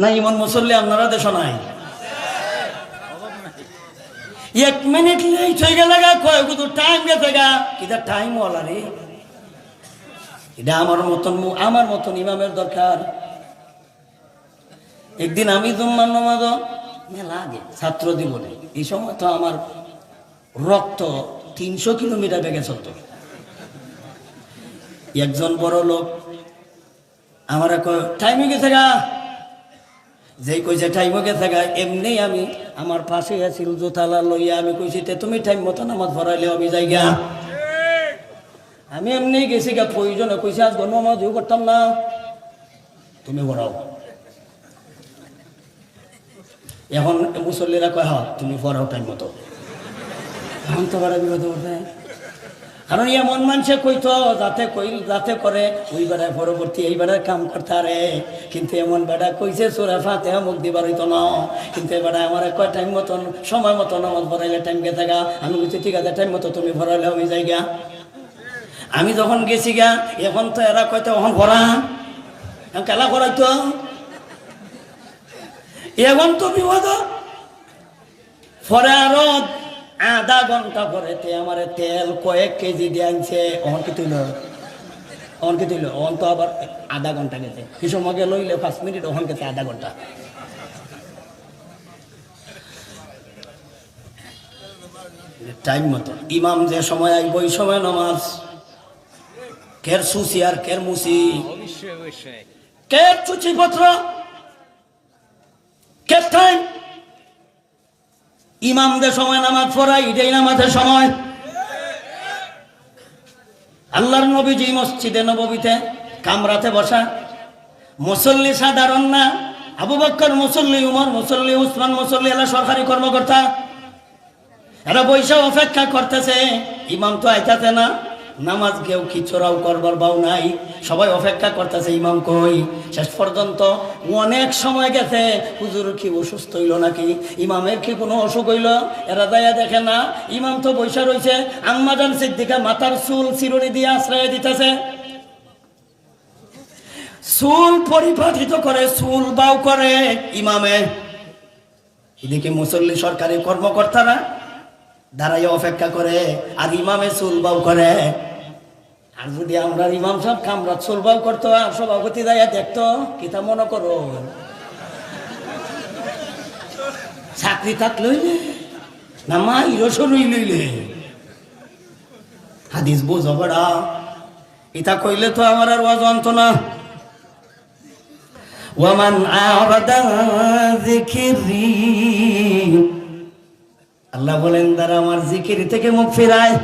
না ইমন মুসল্লি, আপনারা দেশ নাই। এক মিনিট লেট হয়ে গেলে গা, কয় কিন্তু টাইম গেছে গা। কিটা টাইম ওলা রে। এটা আমার মতন আমার মতন ইমামের দরকার। একদিন আমি জুম্মান নমাজ মেলা আগে, ছাত্র জীবনে। এই সময় তো আমার রক্ত তিনশো কিলোমিটার বেগে চলত। একজন বড় লোক আমার টাইমে গেছে গা। যেই কইছে টাইম গেছে গা এমনি আমি আমার পাশে আছিল জোতালা লইয়া আমি কইছি, তে তুমি টাইম মতো নামাজ ভরাইলে আমি যাই গা আমি এমনি গেছি গা, প্রয়োজনে কইছে আজ গণ দিও করতাম না। তুমি ভরাও এখন মুসল্লিরা কয় হ্যাঁ তুমি ভরাও টাইম মতো। এখন তো বড় বিপদ উঠবে কারণ এমন মানুষে কইতো, যাতে কই যাতে করে, ওই বেড়ায় পরবর্তী এই বেড়ায় কাম করতে আরে কিন্তু এমন বেড়া কইছে, সোরা ফাতে মুখ দিবার হইতো না। কিন্তু এই বেড়া আমার কয় টাইম মতন, সময় মতো নামাজ ভরাইলে টাইম গে থাকা আমি বলছি ঠিক আছে টাইম মতো তুমি ভরাইলে আমি যাই গা। আমি যখন গেছি গা, এখন তো এরা কয়তো এখন ভরা। কেলা ভরাইতো? এখন তো বিপদ। পরে আরও আধা ঘণ্টা পরে তে আমার তেল কয়েক কেজি দিয়ে আনছে। অহন কি তুইল? অহন কি তুইল? অহন তো আবার আধা ঘণ্টা গেছে। কি সময় লইলে পাঁচ মিনিট অহন গেছে আধা ঘণ্টা। টাইম মতো। ইমাম যে সময় আইব ওই সময় নামাজ। কের সুসি আর কের মুসি কের চুচি পত্র কের টাইম ইমামদের সময় নামাজ পড়ায় এটাই নামাজের সময়। আল্লাহর নবী নবীজি মসজিদে নবীতে কামরাতে বসা। মুসল্লি সাধারণ না, আবু বক্কর মুসল্লি, উমর মুসল্লি, উসমান মুসল্লি এলা সরকারি কর্মকর্তা। এরা বৈশা অপেক্ষা করতেছে, ইমাম তো আইতাছে না। নামাজ কেউ কি চোরাও করবার বাউ নাই। সবাই অপেক্ষা করতেছে, ইমাম কই? শেষ পর্যন্ত অনেক সময় গেছে, হুজুর কি অসুস্থ হইল নাকি? ইমামের কি কোনো অসুখ হইল? এরা দায়া দেখে, না, ইমাম তো বৈশা রয়েছে আম্মাজান সিদ্দিকা মাথার চুল চিরুনি দিয়ে আশ্রয় দিতেছে। চুল পরিপাঠিত করে, চুল বাউ করে ইমামে। এদিকে মুসল্লি সরকারি কর্মকর্তারা দাঁড়াই অপেক্ষা করে, আর ইমামে চুলবাও করে। আর যদি আমরা ইমাম সব কামরা চুলবাও করতো, আর সভাপতি দায়া দেখতো কিতা মনে করো? চাকরি তাক লইলে, না মা ইরসো রই লইলে? হাদিস বোঝ বড়া। ইতা কইলে তো আমার আর ওয়াজ অন্ত না। ওয়ামান আবাদা যিকিরি আল্লাহ বলেন তারা আমার জিকির থেকে মুখ ফেরায়।